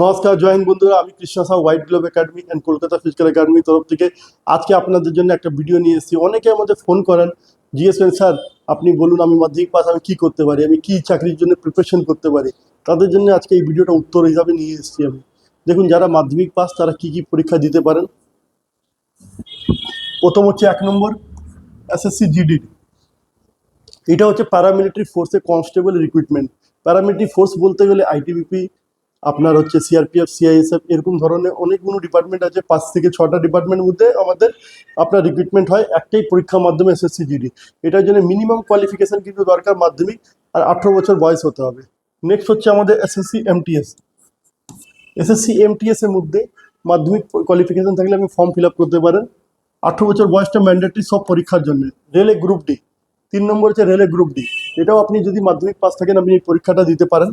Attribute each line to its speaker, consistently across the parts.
Speaker 1: নমস্কার জয়েন বন্ধুরা। আমি Krishna Saha White Globe Academy and Kolkata physical একাডেমির তরফ থেকে আজকে আপনাদের জন্য একটা ভিডিও নিয়ে এসেছি। অনেকে আমাদের ফোন করেন, জিজ্ঞেস করেন, স্যার, আপনি বলুন, আমি মাধ্যমিক পাস আমি কি করতে পারি? আমি কি চাকরির জন্য প্রিপারেশন করতে পারি? তাদের জন্য আজকে এই ভিডিওটা উত্তর হিসাবে নিয়ে এসেছি আমি। দেখুন, যারা মাধ্যমিক পাস তারা কি কি পরীক্ষা দিতে পারেন? প্রথম হচ্ছে এক নম্বর এসএসসি জিডি এটা হচ্ছে প্যারামিলিটারি ফোর্সে কনস্টেবল রিক্রুটমেন্ট প্যারামিলিটারি ফোর্স বলতে গেলে আইটিবিপি আপনার হচ্ছে সিআরপিএফ সিআইএসএফ এরকম ধরনের অনেকগুলো ডিপার্টমেন্ট আছে। পাঁচ থেকে ছটা ডিপার্টমেন্টের মধ্যে আমাদের আপনার রিক্রুটমেন্ট হয়। একটাই পরীক্ষার মাধ্যমে এসএসসি জিডি এটার জন্য মিনিমাম কোয়ালিফিকেশন কিন্তু দরকার মাধ্যমিক আর আঠেরো বছর বয়স হতে হবে। নেক্সট হচ্ছে আমাদের এসএসসি এমটিএস এসএসসি এমটিএস এর মধ্যে মাধ্যমিক কোয়ালিফিকেশন থাকলে আপনি ফর্ম ফিল আপ করতে পারেন। আঠেরো বছর বয়সটা ম্যান্ডেটরি সব পরীক্ষার জন্য। রেলে গ্রুপ ডি তিন নম্বর হচ্ছে রেলে গ্রুপ ডি এটাও আপনি যদি মাধ্যমিক পাস থাকেন, আপনি এই পরীক্ষাটা দিতে পারেন।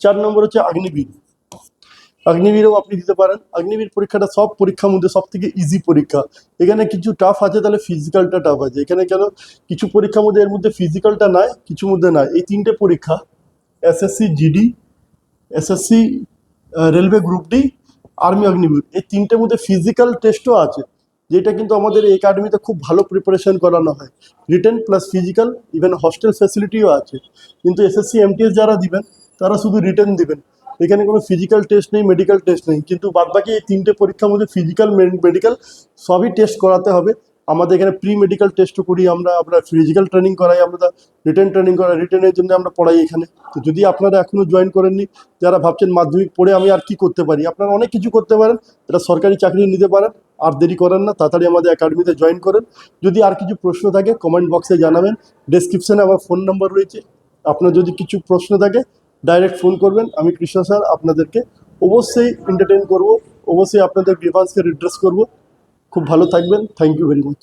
Speaker 1: চার নম্বর হচ্ছে অগ্নিবীর অগ্নিবীরও আপনি দিতে পারেন। অগ্নিবীর পরীক্ষাটা সব পরীক্ষার মধ্যে সব থেকে ইজি পরীক্ষা। এখানে কিছু টাফ আছে, তাহলে ফিজিক্যালটা টাফ আছে। এখানে কেন? কিছু পরীক্ষার মধ্যে এর মধ্যে ফিজিক্যালটা নাই, কিছু মধ্যে নাই। এই তিনটে পরীক্ষা SSC GD SSC railway group D army Agniveer এই তিনটের মধ্যে ফিজিক্যাল টেস্টও আছে, যেটা কিন্তু আমাদের এই একাডেমিতে খুব ভালো প্রিপারেশন করানো হয়। Written plus physical even hostel ফ্যাসিলিটিও আছে। কিন্তু এসএসসি এমটিএস যারা দিবেন তারা শুধু রিটার্ন দিবেন। এখানে কোনো ফিজিক্যাল টেস্ট নেই মেডিকেল টেস্ট নেই। কিন্তু বাদবাকি এই তিনটে পরীক্ষার মধ্যে ফিজিক্যাল মেডিকেল সবই টেস্ট করাতে হবে। আমাদের এখানে প্রি মেডিকেল টেস্টও করি, আমরা আমরা ফিজিক্যাল ট্রেনিং করাই, আমরা রিটার্ন ট্রেনিং করাই রিটার্নের জন্য আমরা পড়াই এখানে। তো যদি আপনারা এখনও জয়েন করেননি, যারা ভাবছেন মাধ্যমিক পড়ে আমি আর কি করতে পারি, আপনারা অনেক কিছু করতে পারেন এটা সরকারি চাকরি নিতে পারেন, আর দেরি করেন না, তাড়াতাড়ি আমাদের একাডেমিতে জয়েন করেন। যদি আর কিছু প্রশ্ন থাকে কমেন্ট বক্সে জানাবেন। ডেসক্রিপশনে আমার ফোন নাম্বার রয়েছে। আপনার যদি কিছু প্রশ্ন থাকে ডাইরেক্ট ফোন করবেন। আমি কৃষ্ণ স্যার আপনাদেরকে অবশ্যই এন্টারটেন করব, অবশ্যই আপনাদের গ্রিভান্সকে রিড্রেস করব। খুব ভালো থাকবেন। Thank you very much